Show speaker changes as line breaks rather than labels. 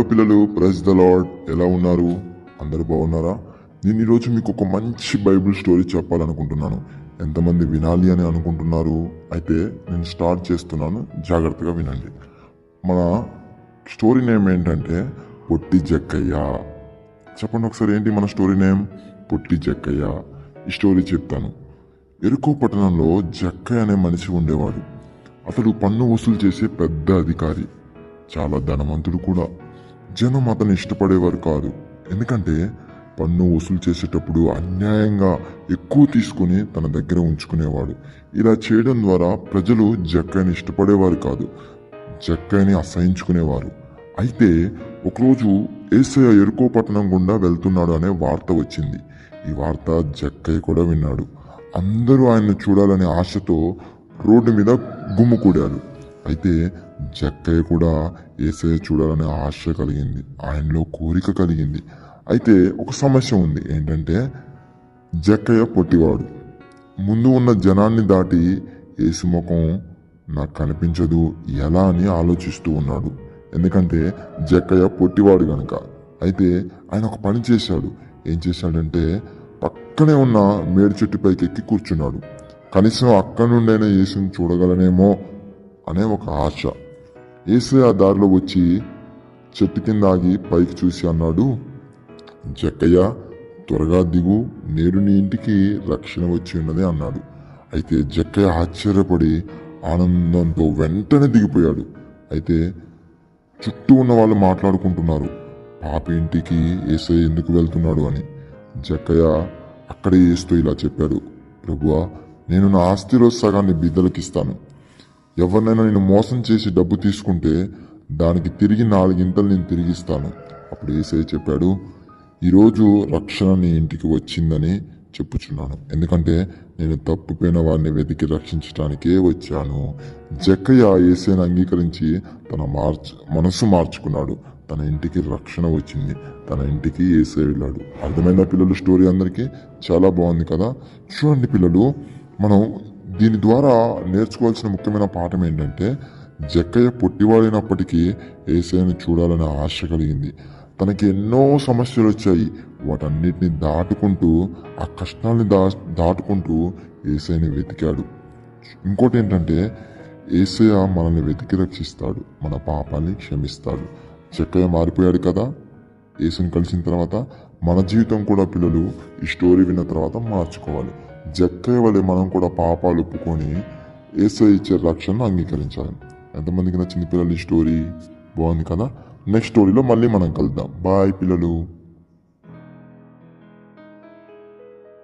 Hello పిల్లలు praise the lord ఎలా ఉన్నారు? అందరూ బాగున్నారా? నేను ఈరోజు మీకు ఒక మంచి బైబిల్ స్టోరీ చెప్పాలనుకుంటున్నాను. ఎంతమంది వినాలి అని అనుకుంటున్నారు? అయితే నేను స్టార్ట్ చేస్తున్నాను. జాగ్రత్తగా వినండి. మన స్టోరీ నేమ్ ఏంటంటే పొట్టి జక్కయ్య. చెప్పండి ఒకసారి ఏంటి మన స్టోరీ నేమ్? పొట్టి జక్కయ్య. ఈ స్టోరీ చెప్తాను. ఎరుకో పట్టణంలో జక్కయ్య అనే మనిషి ఉండేవాడు. అతడు పన్ను వసూలు చేసే పెద్ద అధికారి. చాలా ధనవంతుడు కూడా. జనం అతను ఇష్టపడేవారు కాదు. ఎందుకంటే పన్ను వసూలు చేసేటప్పుడు అన్యాయంగా ఎక్కువ తీసుకుని తన దగ్గర ఉంచుకునేవాడు. ఇలా చేయడం ద్వారా ప్రజలు జక్కని ఇష్టపడేవారు కాదు. జక్కని అసహించుకునేవారు. అయితే ఒకరోజు ఏసయ్య ఎరుకో పట్టణం గుండా వెళ్తున్నాడు అనే వార్త వచ్చింది. ఈ వార్త జక్కయ్య కూడా విన్నాడు. అందరూ ఆయన్ను చూడాలనే ఆశతో రోడ్డు మీద గుమ్ముకూడారు అయితే జక్కయ్య కూడా ఏసయ్య చూడాలనే ఆశ కలిగింది. ఆయనలో కోరిక కలిగింది. అయితే ఒక సమస్య ఉంది. ఏంటంటే జక్కయ్య పొట్టివాడు. ముందు ఉన్న జనాన్ని దాటి ఏసు ముఖం నాకు కనిపించదు ఎలా అని ఆలోచిస్తూ ఉన్నాడు. ఎందుకంటే జక్కయ్య పొట్టివాడు గనక. అయితే ఆయన ఒక పని చేశాడు. ఏం చేశాడంటే పక్కనే ఉన్న మేడి చెట్టు పైకి ఎక్కి కూర్చున్నాడు. కనీసం అక్కడి నుండైనా యేసుని చూడగలనేమో అనే ఒక ఆశ. యేసు ఆ దారిలో వచ్చి చెట్టు కింద ఆగి పైకి చూసి అన్నాడు జక్కయ్య త్వరగా దిగు నేడు నీ ఇంటికి రక్షణ వచ్చి ఉన్నది అన్నాడు. అయితే జక్కయ్య ఆశ్చర్యపడి ఆనందంతో వెంటనే దిగిపోయాడు. అయితే చుట్టూ ఉన్న వాళ్ళు మాట్లాడుకుంటున్నారు పాప ఇంటికి ఏసై ఎందుకు వెళ్తున్నాడు అని. జక్కయ్య అక్కడే ఏస్తూ ఇలా చెప్పాడు ప్రభువా నేను నా ఆస్తిలో సగాన్ని బిడ్డలకిస్తాను ఎవరినైనా నేను మోసం చేసి డబ్బు తీసుకుంటే దానికి తిరిగి నాలుగింతలు నేను తిరిగిస్తాను. అప్పుడు ఏసై చెప్పాడు ఈరోజు రక్షణ నీ ఇంటికి వచ్చిందని చెప్పుచున్నాను. ఎందుకంటే నేను తప్పుపోయిన వారిని వెతికి రక్షించడానికే వచ్చాను. జక్కయ్య ఏసైని అంగీకరించి తన మార్చ మనసు మార్చుకున్నాడు. తన ఇంటికి రక్షణ వచ్చింది. తన ఇంటికి ఏసై వెళ్ళాడు. అర్థమైన పిల్లలు స్టోరీ అందరికీ? చాలా బాగుంది కదా? చూడండి పిల్లలు మనం దీని ద్వారా నేర్చుకోవాల్సిన ముఖ్యమైన పాఠం ఏంటంటే జక్కయ్య పొట్టివాడైనప్పటికీ ఏసైని చూడాలనే ఆశ కలిగింది. తనకి ఎన్నో సమస్యలు వచ్చాయి. వాటన్నిటిని దాటుకుంటూ ఆ కష్టాల్ని దా దాటుకుంటూ ఏసైని వెతికాడు. ఇంకోటి ఏంటంటే ఏసయ్య మనల్ని వెతికి రక్షిస్తాడు. మన పాపాన్ని క్షమిస్తాడు. జక్కయ్య మారిపోయాడు కదా. ఏసుని కలిసిన తర్వాత మన జీవితం కూడా పిల్లలు ఈ స్టోరీ విన్న తర్వాత మార్చుకోవాలి. జక్కయ్య వలె మనం కూడా పాపాలు ఒప్పుకొని ఏసై ఇచ్చే రక్షణను అంగీకరించాలి. ఎంతమందికి నచ్చింది పిల్లలు ఈ స్టోరీ బాగుంది కదా? నెక్స్ట్ స్టోరీలో మళ్ళీ మనం కలుద్దాం. బాయ్ పిల్లలు.